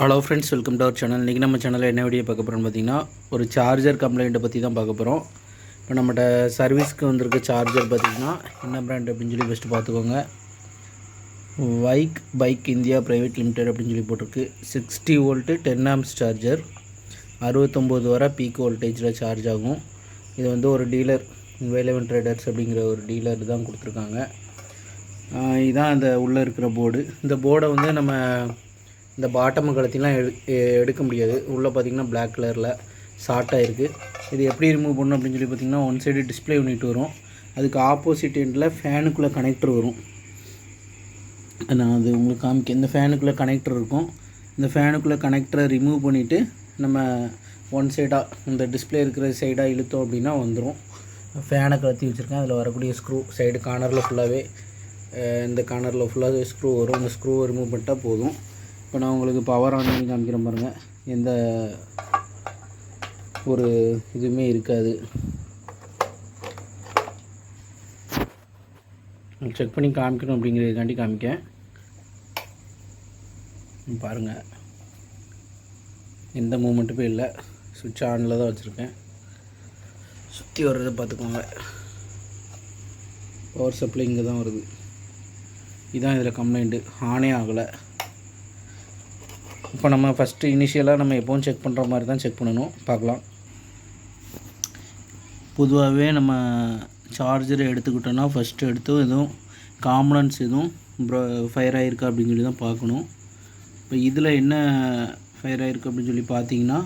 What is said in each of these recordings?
Hello friends welcome to our channel இன்றைக்கி நம்ம சேனலில் என்ன வீடியோ பார்க்க போகிறோம்னு பார்த்தீங்கன்னா ஒரு சார்ஜர் கம்ப்ளைண்ட்டை பற்றி தான் பார்க்க போகிறோம் இப்போ நம்மகிட்ட சர்வீஸ்க்கு வந்திருக்க சார்ஜர் பார்த்திங்கன்னா என்ன ப்ராண்ட் அப்படின்னு சொல்லி ஃபஸ்ட்டு பார்த்துக்கோங்க. வைக் பைக் இந்தியா ப்ரைவேட் லிமிடெட் அப்படின்னு சொல்லி போட்டிருக்கு. Sixty volt ten amps charger அறுபத்தொம்போது வர பீக் வோல்டேஜில் சார்ஜ் ஆகும். இது வந்து ஒரு டீலர் வேலவன் ட்ரேடர்ஸ் அப்படிங்கிற ஒரு டீலர் தான் கொடுத்துருக்காங்க. இதுதான் அந்த உள்ளே இருக்கிற போர்டு இந்த போர்டை வந்து நம்ம இந்த பாட்டம் கழுத்திலாம் எடு எடுக்க முடியாது. உள்ளே பார்த்தீங்கன்னா பிளாக் கலரில் ஷார்ட்டாக இருக்குது இது எப்படி ரிமூவ் பண்ணணும் அப்படின்னு சொல்லி பார்த்தீங்கன்னா ஒன் சைடு டிஸ்ப்ளே யூனிட் வரும். அதுக்கு ஆப்போசிட் எண்டில் ஃபேனுக்குள்ளே கனெக்டர் வரும். நான் அது உங்களுக்கு காமிக்க இந்த ஃபேனுக்குள்ளே கனெக்டர் இருக்கும். இந்த ஃபேனுக்குள்ளே கனெக்டரை ரிமூவ் பண்ணிவிட்டு நம்ம ஒன் சைடாக இந்த டிஸ்ப்ளே இருக்கிற சைடாக இழுத்தோம் அப்படின்னா வந்துடும் ஃபேனை கலத்தி வச்சுருக்கேன். அதில் வரக்கூடிய ஸ்க்ரூ சைடு கார்னரில் ஃபுல்லாகவே இந்த கார்னரில் ஃபுல்லாகவே ஸ்க்ரூ வரும். அந்த ஸ்க்ரூவை ரிமூவ் பண்ணிட்டால் போதும். இப்போ நான் உங்களுக்கு பவர் ஆன் பண்ணி காமிக்கிறேன் பாருங்கள் எந்த ஒரு இதுவுமே இருக்காது. செக் பண்ணி காமிக்கணும் அப்படிங்கிறதுக்காண்டி காமிக்கேன். பாருங்கள் எந்த மூமெண்ட்டுமே இல்லை. சுவிட்ச் ஆனில் தான் வச்சுருக்கேன். சுற்றி வர்றதை பார்த்துக்கோங்க. பவர் சப்ளை இங்கே தான் வருது. இதுதான் இதில் கம்ப்ளைண்ட்டு ஆனே ஆகலை. இப்போ நம்ம ஃபஸ்ட்டு இனிஷியலாக நம்ம எப்போவும் செக் பண்ணுற மாதிரி தான் செக் பண்ணணும். பார்க்கலாம். பொதுவாகவே நம்ம சார்ஜரை எடுத்துக்கிட்டோன்னா ஃபஸ்ட்டு எடுத்து எதுவும் காம்பனன்ஸ் எதுவும் ஃபயர் ஆகிருக்கா அப்படின்னு சொல்லி தான் பார்க்கணும். இப்போ இதில் என்ன ஃபயர் ஆகிருக்கு அப்படின்னு சொல்லி பார்த்தீங்கன்னா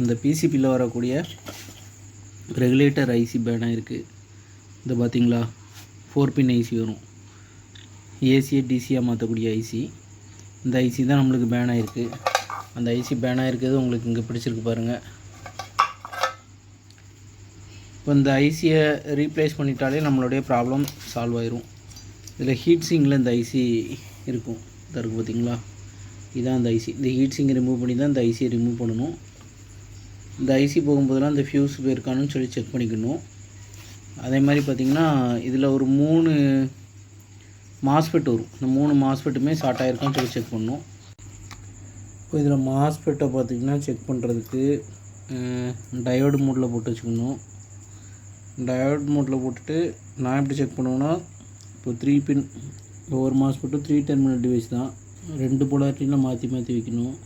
இந்த பிசிபியில் வரக்கூடிய ரெகுலேட்டர் ஐசி பேனாக இருக்குது இது பார்த்தீங்களா? ஃபோர் பின் ஐசி வரும். ஏசியை டிசியாக மாற்றக்கூடிய ஐசி இந்த ஐசி தான் நம்மளுக்கு பேன் ஆகிருக்கு அந்த ஐசி பேன் ஆகிருக்கிறது உங்களுக்கு இங்கே பிடிச்சிருக்கு பாருங்கள் இப்போ இந்த ஐசியை ரீப்ளேஸ் பண்ணிட்டாலே நம்மளுடைய ப்ராப்ளம் சால்வ் ஆயிரும். இதில் ஹீட் சிங்கில் இந்த ஐசி இருக்கும். இதாக இருக்குது பார்த்தீங்களா இதான் அந்த ஐசி இந்த ஹீட் சிங்கை ரிமூவ் பண்ணி தான் இந்த ஐசியை ரிமூவ் பண்ணணும். இந்த ஐசி போகும்போதெல்லாம் இந்த ஃபியூஸ் போயிருக்கானுன்னு சொல்லி செக் பண்ணிக்கணும். அதே மாதிரி பார்த்திங்கன்னா இதில் ஒரு மூணு மாஸ்பெட் வரும் இந்த மூணு மாஸ்பெட்டுமே ஷார்ட் ஆகிருக்கான்னு சொல்லி செக் பண்ணணும் இப்போ இதில் மாஸ்பெட்டை பார்த்திங்கன்னா செக் பண்ணுறதுக்கு டயோடு மூடில் போட்டு வச்சுக்கணும். டயோட் மோட்டில் போட்டுட்டு நான் எப்படி செக் பண்ணுவேன்னா இப்போ த்ரீ பின் ஒவ்வொரு மாஸ்பெட்டும் த்ரீ டெர்மினல் டிவைஸ் தான். ரெண்டு போலாரிட்டியில் மாற்றி மாற்றி வைக்கணும்.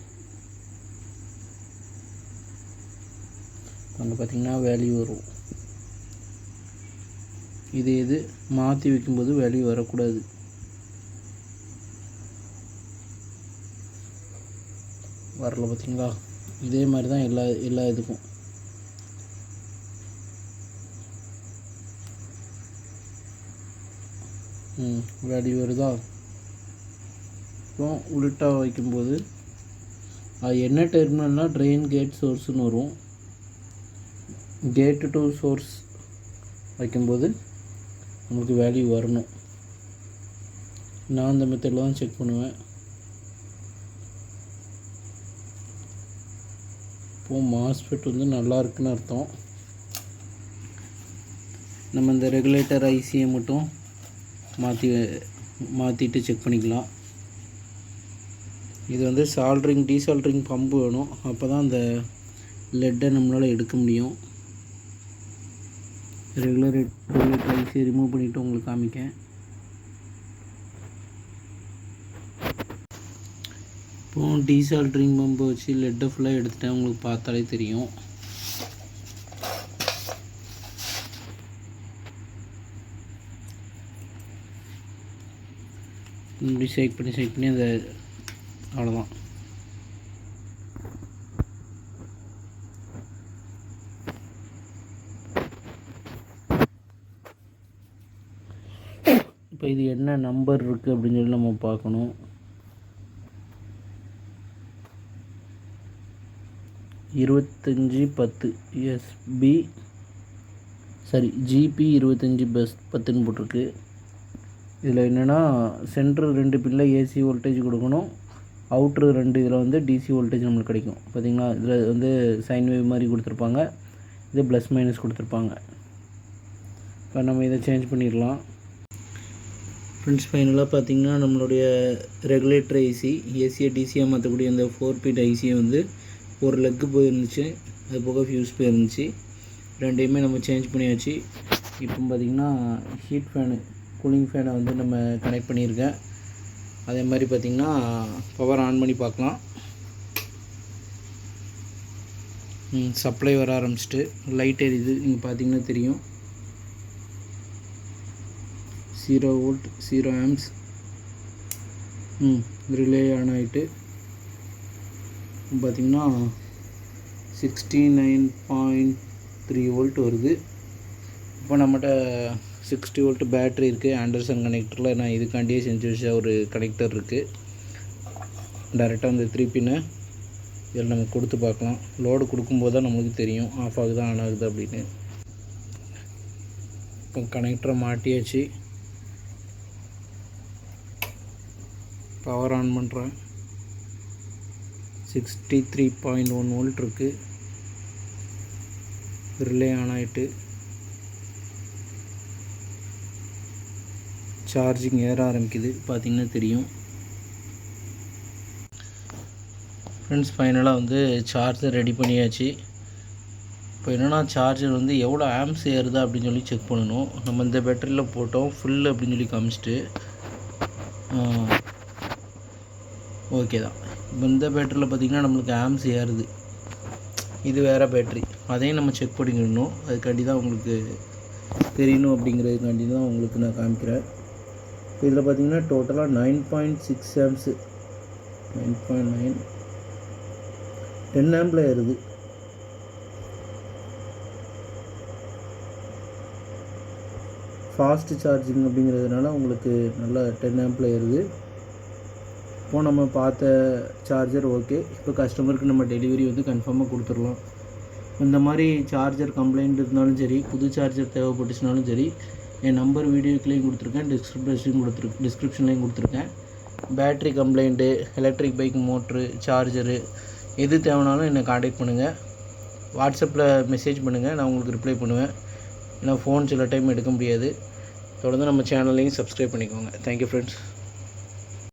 அங்கே பார்த்தீங்கன்னா வேல்யூ வரும். இது இது மாற்றி வைக்கும்போது வேல்யூ வரக்கூடாது. வரல பார்த்தீங்களா இதே மாதிரி தான் எல்லா எல்லா இதுக்கும். ம் வேல்யூ வருதா அப்புறம் உள்ளிட்டா வைக்கும்போது அது என்ன டெர்மினல்னால் ட்ரெயின் கேட் சோர்ஸ்னு வரும். கேட்டு டு சோர்ஸ் வைக்கும்போது நமக்கு வேல்யூ வரணும். நான் இந்த மெத்தடில் தான் செக் பண்ணுவேன். இப்போது மாஸ்பெட் வந்து நல்லா இருக்குன்னு அர்த்தம். நம்ம இந்த ரெகுலேட்டர் ஐசியை மட்டும் மாற்றி மாற்றிட்டு செக் பண்ணிக்கலாம். இது வந்து சால்ட்ரிங் டீசால்ட்ரிங் பம்பு வேணும். அப்போ தான் அந்த லெட்டை நம்மளால் எடுக்க முடியும். ரெகுலர் ரெகுலேட்டர் ஐசியை ரிமூவ் பண்ணிவிட்டு உங்களுக்கு காமிக்கேன். இப்போ டீசால்ட்ரிங் பம்பை வச்சு லெட்டை ஃபுல்லாக எடுத்துட்டேன் உங்களுக்கு பார்த்தாலே தெரியும். இப்படி ஷேக் பண்ணி ஷேக் பண்ணி அந்த அவ்வளோதான் இப்போ இது என்ன நம்பர் இருக்குது அப்படின்னு சொல்லி நம்ம பார்க்கணும். இருபத்தஞ்சி பத்து. எஸ்பி சாரி ஜிபி இருபத்தஞ்சி பஸ் பத்துன்னு போட்டிருக்கு. இதில் என்னென்னா சென்ட்ரு ரெண்டு பில்ல ஏசி வோல்டேஜ் கொடுக்கணும். அவுட்ரு ரெண்டு இதில் வந்து டிசி வோல்டேஜ் நம்மளுக்கு கிடைக்கும். பார்த்தீங்களா இதில் வந்து சைன் வேவ் மாதிரி கொடுத்துருப்பாங்க. இது ப்ளஸ் மைனஸ் கொடுத்துருப்பாங்க. இப்போ நம்ம இதை சேஞ்ச் பண்ணிடலாம். ஃப்ரெண்ட்ஸ் ஃபைனலாக பார்த்தீங்கன்னா நம்மளுடைய ரெகுலேட்டர் ஐசி ஏசியை டிசியாக மாற்றக்கூடிய அந்த ஃபோர் பீட் ஐசியை வந்து ஒரு லெக்கு போயிருந்துச்சு அது போக ஃபியூஸ் போயிருந்துச்சு. ரெண்டையுமே நம்ம சேஞ்ச் பண்ணியாச்சு. இப்போ பார்த்திங்கன்னா ஹீட் ஃபேனு கூலிங் ஃபேனை வந்து நம்ம கனெக்ட் பண்ணியிருக்கேன். அதே மாதிரி பார்த்திங்கன்னா பவர் ஆன் பண்ணி பார்க்கலாம். சப்ளை வர ஆரம்பிச்சிட்டு லைட் எரியுது. நீங்கள் பார்த்தீங்கன்னா தெரியும். ஜீரோ வோல்ட் ஜீரோ ஆம்ஸ் ம் ரிலே ஆன் ஆகிட்டு பார்த்திங்கன்னா sixty nine point three volt வருது. இப்போ நம்மகிட்ட சிக்ஸ்டி வோல்ட் பேட்ரி இருக்குது ஆண்டர்சன் கனெக்டரில் நான் இதுக்காண்டியே செஞ்சு வச்ச ஒரு கனெக்டர் இருக்குது டேரெக்டாக அந்த த்ரீ பின்னை இதில் நம்ம கொடுத்து பார்க்கலாம். லோடு கொடுக்கும்போது தான் நம்மளுக்கு தெரியும். ஆஃப் ஆகுது ஆன் ஆகுது அப்படின்னு. இப்போ கனெக்டரை மாட்டியாச்சு. பவர் ஆன் பண்ணுறேன் sixty three point one volt இருக்குது ரிலே ஆன் ஆகிட்டு சார்ஜிங் ஏற ஆரம்பிக்குது. பார்த்திங்கன்னா தெரியும். ஃப்ரெண்ட்ஸ் ஃபைனலாக வந்து சார்ஜர் ரெடி பண்ணியாச்சு. இப்போ என்னென்னா சார்ஜர் வந்து எவ்வளோ ஆம்ஸ் ஏறுதா அப்படின்னு சொல்லி செக் பண்ணணும். நம்ம இந்த பேட்டரியில் போட்டோம். ஃபுல் அப்படின்னு சொல்லி காமிச்சிட்டு. ஓகே தான். இப்போ இந்த பேட்டரியில் பார்த்திங்கன்னா நம்மளுக்கு ஆம்ஸ் ஏறுது. இது வேறு பேட்ரி அதையும் நம்ம செக் பண்ணிக்கணும். அதுக்காண்டி தான் உங்களுக்கு தெரியணும் அப்படிங்கிறதுக்காண்டி தான் உங்களுக்கு நான் காமிக்கிறேன். இப்போ இதில் பார்த்தீங்கன்னா டோட்டலாக nine point six amps nine point nine ten ஆம்பில் ஏறுது. ஃபாஸ்ட் சார்ஜிங் அப்படிங்கிறதுனால உங்களுக்கு நல்லா டென் ஆம்பில் ஏறுது. இப்போது நம்ம பார்த்த சார்ஜர் ஓகே இப்போ கஸ்டமருக்கு நம்ம டெலிவரி வந்து கன்ஃபார்மாக கொடுத்துடலாம். இந்த மாதிரி சார்ஜர் கம்ப்ளைண்ட் இருந்தாலும் சரி புது சார்ஜர் தேவைப்பட்டுச்சுனாலும் சரி என் நம்பர் வீடியோக்குலேயும் கொடுத்துருக்கேன் டிஸ்கிரிப்ஷன் கொடுத்துருக்கு டிஸ்கிரிப்ஷன்லேயும் கொடுத்துருக்கேன். Battery complaint electric bike motor charger எது தேவைனாலும் என்னை காண்டாக்ட் பண்ணுங்கள் வாட்ஸ்அப்பில் மெசேஜ் பண்ணுங்கள் நான் உங்களுக்கு ரிப்ளை பண்ணுவேன். ஏன்னா ஃபோன் சில டைம் எடுக்க முடியாது. தொடர்ந்து நம்ம சேனல்லையும் சப்ஸ்கிரைப் பண்ணிக்கோங்க. Thank you friends